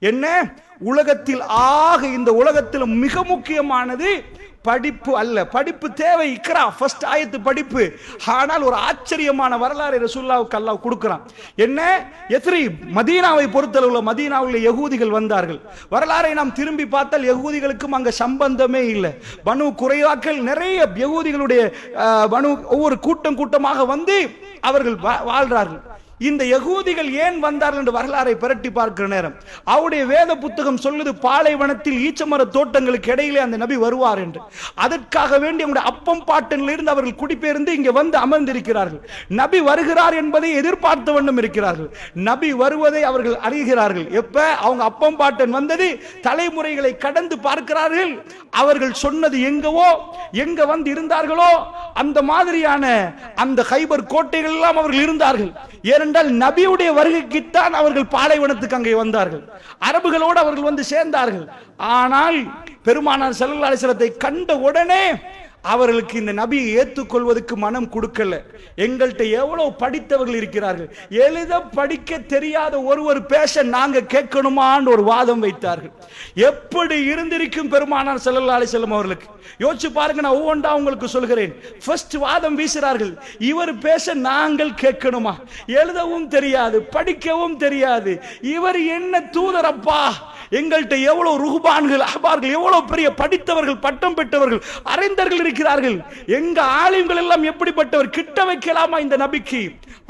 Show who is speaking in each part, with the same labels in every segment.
Speaker 1: என்ன? உலகத்தில் ஆக இந்த உலகத்தில் மிக முக்கியமானது படிப்பு அல்ல. படிப்பு தேவை இக்ரா ஃபர்ஸ்ட் ஆயத்து படிப்பு. ஆனால் ஒரு ஆச்சரியமான வரலாறு ரசூல்லாவுக்கு அல்லாஹ் கொடுக்கிறான். என்ன? எத்ரி மதீனாவை பொறுத்தளவுல மதீனாவில் யகூதிகள் வந்தார்கள். வரலாறை நாம் திரும்பி பார்த்தால் யகூதிகளுக்கும் அங்க சம்பந்தமே இல்லை. பனு குறைவாக்கள் நிறைய யகூதிகளுடைய பனு ஒவ்வொரு கூட்டம் கூட்டமாக வந்து அவர்கள் வா- வாழ்றார்கள். இந்த யகூதிகள் ஏன் வந்தார்கள் என்று வரலாறை புரட்டி பார்க்கிற நேரம். அவருடைய வேத புத்தகம் சொல்லுது பாலைவனத்தில் ஈச்சமர தோட்டங்களுக்கு இடையிலே அந்த நபி வருவார் என்று. அதற்காக வேண்டி அவங்களுடைய அப்பம் பாட்டிலிருந்து அவர்கள் குடிபெயர்ந்து இங்கே வந்து அமர்ந்திருக்கிறார்கள். நபி வருகிறார் என்பதை எதிர்பார்த்த வண்ணம் இருக்கிறார்கள். நபி வருவதை அவர்கள் அறிகிறார்கள். எப்ப? அவங்க அப்பம் பாட்டன் வந்தது தலைமுறைகளை கடந்து பார்க்கிறார்கள். அவர்கள் சொன்னது எங்கவோ எங்க வந்து இருந்தார்களோ அந்த மாதிரியான அந்த ஹைபர் கோட்டைகள் எல்லாம் அவர்கள் இருந்தார்கள். ஏனென்றால் நபியுடைய வருகைக்குத்தான் அவர்கள் பாலைவனத்துக்கு அங்கே வந்தார்கள். அரபுகளோடு அவர்கள் வந்து சேர்ந்தார்கள். ஆனால் பெருமானார் செல்லல்லா கண்ட உடனே அவர்களுக்கு இந்த நபியை ஏற்றுக்கொள்வதற்கு மனம் கொடுக்கல. எங்கள்கிட்ட எவ்வளவு படித்தவர்கள் இருக்கிறார்கள். எழுத படிக்க தெரியாத ஒருவர் பேச நாங்க கேட்கணுமான்னு ஒரு வாதம் வைத்தார்கள். எப்படி இருந்திருக்கும் பெருமானார் செல்லல்லா அலி செல்லம் அவர்களுக்கு? யோசிச்சு பாருங்க நான் ஒவ்வொன்றா உங்களுக்கு சொல்கிறேன். ஃபர்ஸ்ட் வாதம் வீசுறார்கள். இவர் பேச நாங்கள் கேட்கணுமா? எழுதவும் தெரியாது படிக்கவும் தெரியாது. இவர் என்ன தூதரப்பா எங்கள்கிட்ட எவ்வளவு ருகுபான்கள் அஹ்பார்கள் எவ்வளவு பெரிய படித்தவர்கள் பட்டம் பெற்றவர்கள் அறிந்தர்கள் இருக்கிறார்கள். எங்க ஆலிம்கள் எல்லாம் எப்படிப்பட்டவர்? கிட்ட வைக்கலாமா இந்த நபிக்கு?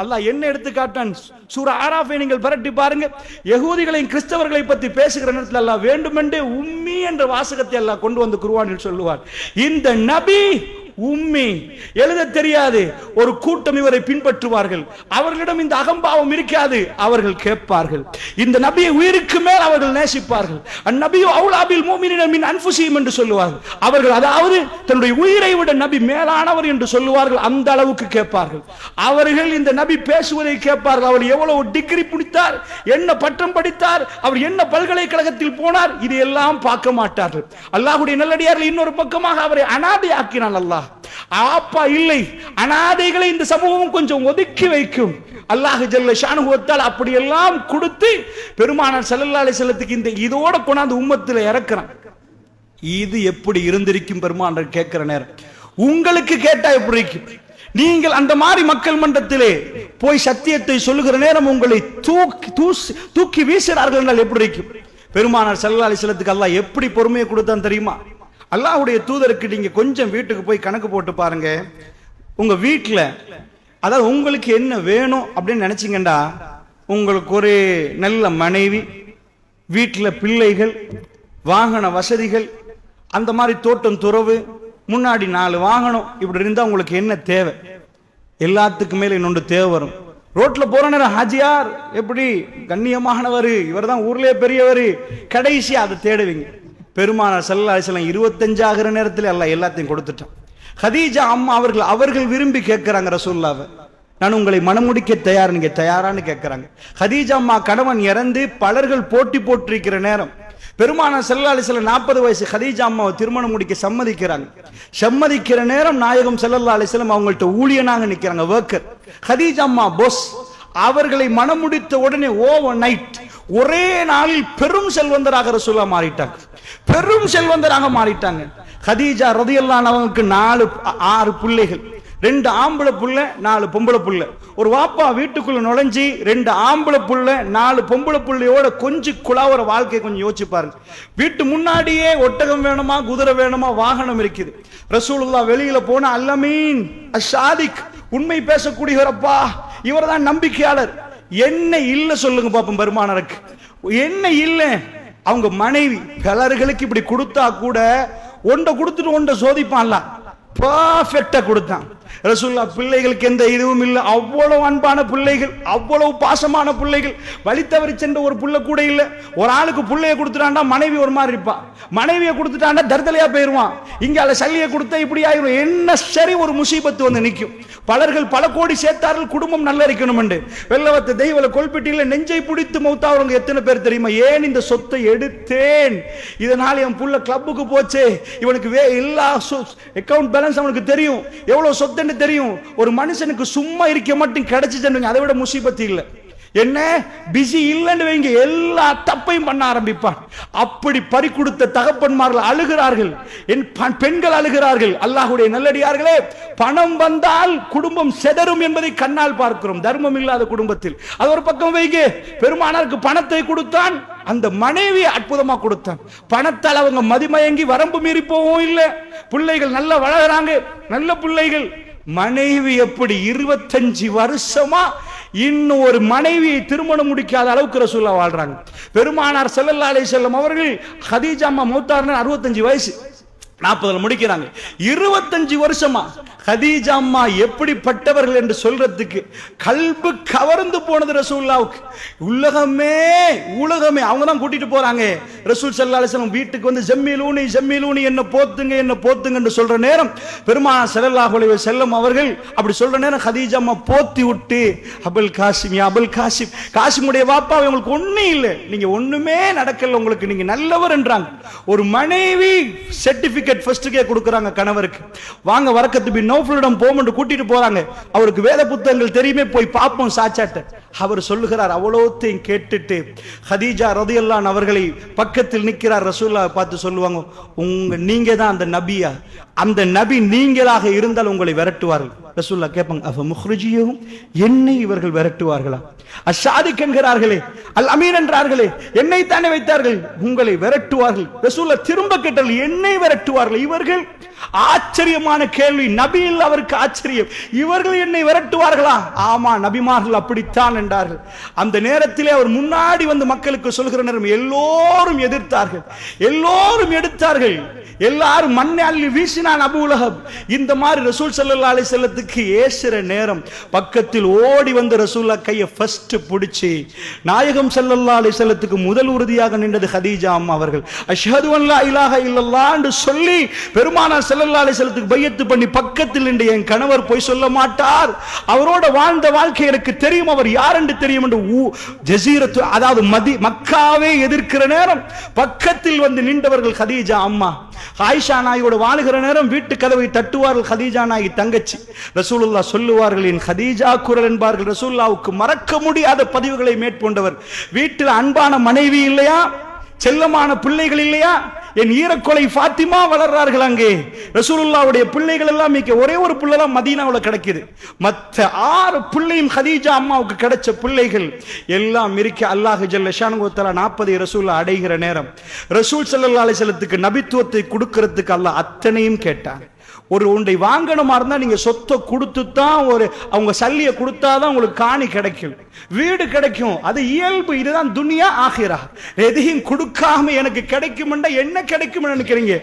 Speaker 1: அல்லாஹ் என்ன எடுத்து காட்டான் சூர ஆராஃபை நீங்கள் பரட்டி பாருங்க. யகூதிகளையும் கிறிஸ்தவர்களை பத்தி பேசுகிற நேரத்தில் அல்லா வேண்டுமென்றே உம்மி என்ற வாசகத்தை எல்லாம் கொண்டு வந்து குருவானில் சொல்லுவார். இந்த நபி உம்மி. எழுத தெரியாது. ஒரு கூட்டம் இவரை பின்பற்றுவார்கள். அவர்களிடம் இந்த அகம்பாவம் இருக்காது. அவர்கள் கேட்பார்கள். இந்த நபியை உயிருக்கு மேல் அவர்கள் நேசிப்பார்கள். அந்நபியோ அவுலாபில் மூமினின மின் அன்புசியும் என்று சொல்லுவார்கள். அவர்கள் அதாவது தன்னுடைய உயிரை விட நபி மேலானவர் என்று சொல்லுவார்கள். அந்த அளவுக்கு கேட்பார்கள். அவர்கள் இந்த நபி பேசுவதை கேட்பார்கள். அவர் எவ்வளவு டிகிரி பிடித்தார்? என்ன பட்டம் படித்தார்? அவர் என்ன பல்கலைக்கழகத்தில் போனார்? இது எல்லாம் பார்க்க மாட்டார்கள். அல்லாஹுடைய நல்லடியார்கள் இன்னொரு பக்கமாக அவரை அனாதை ஆக்கினான் அல்லாஹ். அப்பா இல்லை. அனாதைகளை இந்த சமூகம் கொஞ்சம் ஒதுக்கி வைக்கும். அல்லாஹ் ஜல்ல ஷானுகுவத்தால் அப்படியெல்லாம் கொடுத்து பெருமானார் ஸல்லல்லாஹு அலைஹி இந்த இதோட கொண்டாந்து உம்மத்தில் இறக்குறான். இது எப்படி இருந்திருக்கும் பெருமானார் கேட்கிற நேரம். உங்களுக்கு கேட்டா எப்படி இருக்கும்? நீங்கள் அந்த மாதிரி மக்கள் மன்றத்திலே போய் சத்தியத்தை சொல்லுகிற நேரம் உங்களை தூக்கி தூசி தூக்கி வீசுகிறார்கள் என்றால் எப்படி இருக்கும்? பெருமானார் ஸல்லல்லாஹு அலைஹி வஸல்லத்துக்கு அல்லாஹ் எப்படி பொறுமையை கொடுத்தான் தெரியுமா? அல்லாஹுடைய தூதருக்கு நீங்கள் கொஞ்சம் வீட்டுக்கு போய் கணக்கு போட்டு பாருங்க. உங்கள் வீட்டில் அதாவது உங்களுக்கு என்ன வேணும் அப்படின்னு நினச்சிங்கண்டா உங்களுக்கு ஒரு நல்ல மனைவி வீட்டில் பிள்ளைகள் வாகன வசதிகள் அந்த மாதிரி தோட்டம் துறவு முன்னாடி நாலு வாகனம் இப்படி இருந்தால் உங்களுக்கு என்ன தேவை? எல்லாத்துக்கு மேலே இன்னொன்று தேவை வரும். ரோட்டில் போகிற நேரம் ஹாஜியார் எப்படி கண்ணியமானவர் இவர் தான் ஊர்லேயே பெரியவர் கடைசி அதை தேடுவீங்க. பெருமானார் ஸல்லல்லாஹு அலைஹி இருபத்தஞ்சாகிற இருபத்தஞ்சு நேரத்தில் எல்லாம் எல்லாத்தையும் கொடுத்துட்டான். ஹதீஜா அம்மா அவர்கள் அவர்கள் விரும்பி கேட்கிறாங்க ரசூல்லாவை நான் உங்களை மனமுடிக்க தயார் நீங்க தயாரான்னு கேட்கிறாங்க. ஹதீஜா அம்மா கணவன் இறந்து பலர்கள் போட்டி போட்டிருக்கிற நேரம். பெருமான செல்லாலி சில நாற்பது வயசு ஹதீஜா அம்மாவை திருமணம் முடிக்க சம்மதிக்கிறாங்க. சம்மதிக்கிற நேரம் நாயகம் செல்லல்லா அலைஹி அவங்கள்ட்ட ஊழியனாக நிக்கிறாங்க ஒர்க்கர் ஹதீஜா அம்மா பொஸ் அவர்களை மனமுடித்த உடனே ஓவர் நைட் ஒரே நாளில் பெரும் செல்வந்தராக ரசூலா மாறிட்டாங்க. பெரும் செல்வந்தராக மாறிட்டாங்க. ஹதீஜா ரதியல்லான் அவங்களுக்கு நாலு ஆறு பிள்ளைகள். ரெண்டு ஆம்பளை புள்ள நாலு பொம்பளை புள்ள. ஒரு வாப்பா வீட்டுக்குள்ள நுழைஞ்சி ரெண்டு ஆம்பளை புள்ள நாலு பொம்பளை புள்ளையோட கொஞ்சம் குழாவுற வாழ்க்கையை கொஞ்சம் யோசிச்சு பாருங்க. வீட்டு முன்னாடியே ஒட்டகம் வேணுமா குதிரை வேணுமா வாகனம் இருக்குது. ரசூலுல்லா வெளியில போன அல்லமீன் அஷாதிக் உண்மை பேசக்கூடியவரப்பா இவர் தான் நம்பிக்கையாளர். என்ன இல்லை சொல்லுங்க பாப்போம் பெருமானருக்கு என்ன இல்லை? அவங்க மனைவி பலர்களுக்கு இப்படி கொடுத்தா கூட ஒன்றை கொடுத்துட்டு ஒன்றை சோதிப்பான்ல. பர்ஃபெக்டா கொடுத்தான். ரசூல்லா பிள்ளைகளுக்கு எந்த இதுவும் இல்லை. அவ்வளவு அன்பான பிள்ளைகள் அவ்வளவு பாசமான பிள்ளைகள். வழி தவறி சென்ற ஒரு புள்ள கூட இல்லை. ஒரு ஆளுக்கு பிள்ளைய கொடுத்துட்டாண்டா மனைவி ஒரு மாதிரி இருப்பா. மனைவியை கொடுத்துட்டாண்டா தர்தலையா போயிருவான். இங்க அல்ல சல்லியை கொடுத்தா இப்படி ஆயிரும். என்ன சரி ஒரு முசீபத்து வந்து நிற்கும். பலர்கள் பல கோடி சேர்த்தார்கள் குடும்பம் நல்லா இருக்கணும் வெள்ளவத்தை தெய்வல கொல்பெட்டியில நெஞ்சை பிடித்து மௌத்தாவங்க எத்தனை பேர் தெரியுமா? ஏன் இந்த சொத்தை எடுத்தேன்? இதனால் என் புள்ள கிளப்புக்கு போச்சே. இவனுக்கு வே எல்லா அக்கவுண்ட் பேலன்ஸ் அவனுக்கு தெரியும். எவ்வளவு சொத்துன்னு தெரியும். ஒரு மனுஷனுக்கு சும்மா இருக்க மட்டும் கிடைச்சிச்சுன்னு அதை விட முசீபத்து இல்லை. என்ன? பிஸி இல்லைன்னு வைங்க. எல்லா தப்பையும் பண்ண ஆரம்பிப்பான். அப்படி பறி கொடுத்த தகப்பன்மார்கள் அழுகிறார்கள். என் பெண்கள் அழுகிறார்கள். அல்லாஹுடைய நல்லடியார்களே பணம் வந்தால் குடும்பம் செதறும் என்பதை கண்ணால் பார்க்கிறோம். தர்மம் இல்லாத குடும்பத்தில். அது ஒரு பக்கம் வைங்க. பெருமானாருக்கு பணத்தை கொடுத்தான். அந்த மனைவி அற்புதமா கொடுத்தான். பணத்தால் அவங்க மதிமயங்கி வரம்பு மீறி போகவும் இல்லை. பிள்ளைகள் நல்லா வளர்கிறாங்க நல்ல பிள்ளைகள். மனைவி எப்படி இருபத்தஞ்சு வருஷமா இன்னும் ஒரு மனைவியை திருமணம் முடிக்காத அளவுக்கு ரசூல்லா வாழ்றாங்க. பெருமானார் செல்லல்லா அலை செல்லம் அவர்கள் ஹதீஜா அம்மா மூத்தார்னு அறுபத்தஞ்சு வயசு நாற்பதுல முடிக்கிறாங்க. இருபத்தஞ்சு வருஷமா ஹதீஜா அம்மா எப்படிப்பட்டவர்கள் என்று சொல்றதுக்கு கல்பு கவர்ந்து போனது ரசூல்லாவுக்கு உலகமே உலகமே அவங்க தான் கூட்டிட்டு போறாங்க. ரசூல் சல்லா அலைஹி வீட்டுக்கு வந்து ஜம்மிலூனி ஜம்மிலூனி என்ன போத்துங்க என்ன போத்துங்க என்று சொல்ற நேரம் பெருமான செல்லல்லா அலைஹி செல்லும் அவர்கள் அப்படி சொல்ற நேரம் ஹதீஜா அம்மா போத்தி விட்டு அபுல் காசிம் யா அபுல் காசிம் காசிமுடைய வாப்பா உங்களுக்கு ஒன்றும் இல்லை. நீங்க ஒண்ணுமே நடக்கல உங்களுக்கு நீங்க நல்லவர் என்றாங்க. ஒரு மனைவி சர்டிபிகேட் ஃபர்ஸ்ட்டுக்கே கொடுக்குறாங்க கணவருக்கு. வாங்க வரக்கத்து பின் நோஃபுலிடம் போமென்று கூட்டிட்டு போறாங்க. அவருக்கு வேத புத்தகங்கள் தெரியுமே போய் பார்ப்போம் சாச்சாட்ட. அவர் சொல்லுகிறார் அவ்வளோத்தையும் கேட்டுட்டு ஹதீஜா ரதியல்லான் அவர்களை பக்கத்தில் நிற்கிறார். ரசூல்லா பார்த்து சொல்லுவாங்க உங்க நீங்க தான் அந்த நபியா? அந்த நபி நீங்களாக இருந்தால் உங்களை விரட்டுவார்கள். ரசூல்லா கேட்பாங்க அவ முஹ்ரிஜியும் என்னை இவர்கள் விரட்டுவார்களா? அஷாதிக் என்கிறார்களே அல் அமீர் என்றார்களே என்னை தானே வைத்தார்கள்? உங்களை விரட்டுவார்கள். ரசூல்லா திரும்ப கேட்டால் என்னை விரட்டுவார்கள்? இவர்கள் ஆச்சரியமான கேள்வி நபியில் அவருக்கு ஆச்சரியம் இவர்கள் என்னை விரட்டுவார்களா? ஆமா நபிமார்கள் அப்படித்தான் என்றார்கள். அந்த நேரத்திலே அவர் முன்னாடி வந்து மக்களுக்கு சொல்கிற நேரம் எல்லோரும் எதிர்த்தார்கள். எல்லோரும் எடுத்தார்கள். எல்லாரும் மண்ணை அள்ளி வீசினான் அபு உலகம் இந்த மாதிரி ரசூல் சல்லா அலி செல்லத்துக்கு ஏசுற நேரம். பக்கத்தில் ஓடி வந்த ரசூல்லா கையை ஃபர்ஸ்ட் பிடிச்சி நாயகம் சல்லல்லா அலி செல்லத்துக்கு முதல் உறுதியாக நின்றது ஹதீஜா அம்மா அவர்கள். அஷ்ஹது அல்லா இலாக இலாஹ என்று சொல்லி பெருமானார் சல்லல்லா அலி செல்லத்துக்கு பையத்து பண்ணி பக்கத்தில் நின்று என் கணவர் போய் சொல்ல மாட்டார். அவரோட வாழ்ந்த வாழ்க்கை எனக்கு தெரியும். அவர் யார் என்று தெரியும் என்று ஜசீரத்து அதாவது மதி மக்காவே எதிர்க்கிற நேரம் பக்கத்தில் வந்து நின்றவர்கள் ஹதீஜா அம்மா. ஆயிஷா நாயோடு வாழுகிற நேரம் வீட்டு கதவை தட்டுவார்கள் ஹதீஜா நாய் தங்கச்சி. ரசூலுல்லா சொல்லுவார்கள் என் ஹதீஜா குரல் என்பார்கள். ரசூல்லாவுக்கு மறக்க முடியாத பதிவுகளை மேற்கொண்டவர். வீட்டில் அன்பான மனைவி இல்லையா? செல்லமான பிள்ளைகள் இல்லையா? என் ஈரக்கொலை ஃபாத்திமா வளர்றார்கள் அங்கே. ரசூலுல்லாவுடைய பிள்ளைகள் எல்லாம் மிக்க ஒரே ஒரு பிள்ளைலாம் மதீனாவில் கிடைக்குது. மற்ற ஆறு பிள்ளையும் ஹதீஜா அம்மாவுக்கு கிடைச்ச பிள்ளைகள் எல்லாம் இருக்க. அல்லாஹ் ஜல்ல ஷானுகோத்தலா நாற்பது ரசூல்லா அடைகிற நேரம். ரசூல் ஸல்லல்லாஹு அலிசலத்துக்கு நபித்துவத்தை கொடுக்கறதுக்கு அல்லாஹ் அத்தனையும் கேட்டான். ஒரு ஒன்றை வாங்கணுமா இருந்தால் நீங்க சொத்தை கொடுத்து தான் ஒரு அவங்க சல்லியை கொடுத்தாதான் உங்களுக்கு காணி கிடைக்கும். வீடு கிடைக்கும். அது இயல்பு. இதுதான் துனியா ஆகிரா. எதையும் கொடுக்காம எனக்கு கிடைக்கும் என்ன கிடைக்கும் நினைக்கிறீங்க?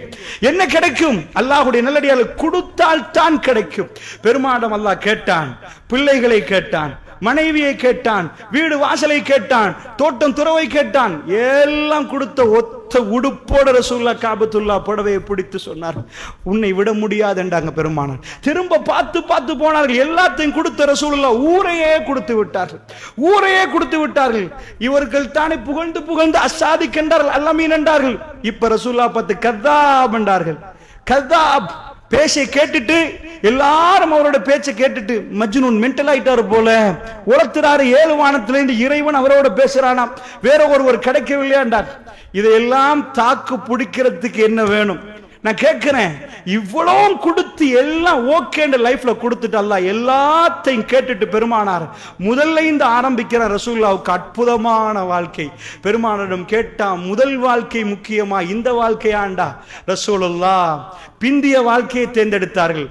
Speaker 1: என்ன கிடைக்கும்? அல்லாஹுடைய நல்லடியால் கொடுத்தால் தான் கிடைக்கும். பெருமாடம் அல்லாஹ் கேட்டான் பிள்ளைகளை கேட்டான். மனைவியை கேட்டான் வீடு வாசலை கேட்டான் தோட்டம் துறவை கேட்டான் எல்லாம் கொடுத்த ஒத்த உடுப்போட ரசூல்லா காபத்துல்லா புடவையை பிடித்து சொன்னார். உன்னை விட முடியாதுண்டாங்க பெருமானார். திரும்ப பார்த்து பார்த்து போனார்கள் எல்லாத்தையும் கொடுத்த ரசூல்லா ஊரையே கொடுத்து விட்டார்கள். ஊரையே கொடுத்து விட்டார்கள். இவர்கள் தானே புகழ்ந்து புகழ்ந்து அசாதிக் என்றார்கள் அல்லமீன் என்றார்கள். இப்ப ரசூல்லா பார்த்து கதாப் என்றார்கள். கதாப் பேச்சை கேட்டுட்டு எல்லாரும் அவரோட பேச்சை கேட்டுட்டு மஜ்னூன் மென்டல் ஆயிட்டாரு போல. உலத்துறாரு ஏழு வானத்திலிருந்து இறைவன் அவரோட பேசுறானாம். வேற ஒருவர் கிடைக்கவில்லையாண்டார். இதையெல்லாம் தாக்கு பிடிக்கிறதுக்கு என்ன வேணும்? நான் கேட்கிறேன் இவ்வளவும் கொடுத்து எல்லாம் ஓகேன்ற லைஃப்ல கொடுத்துட்டு அல்லாஹ் எல்லாத்தையும் கேட்டுட்டு பெருமானார். முதல்ல இந்த ஆரம்பிக்கிற ரசூல்லாவுக்கு அற்புதமான வாழ்க்கை. பெருமானிடம் கேட்டா முதல் வாழ்க்கை முக்கியமா இந்த வாழ்க்கையாண்டா? ரசூலுல்லா பிந்திய வாழ்க்கையை தேர்ந்தெடுத்தார்கள்.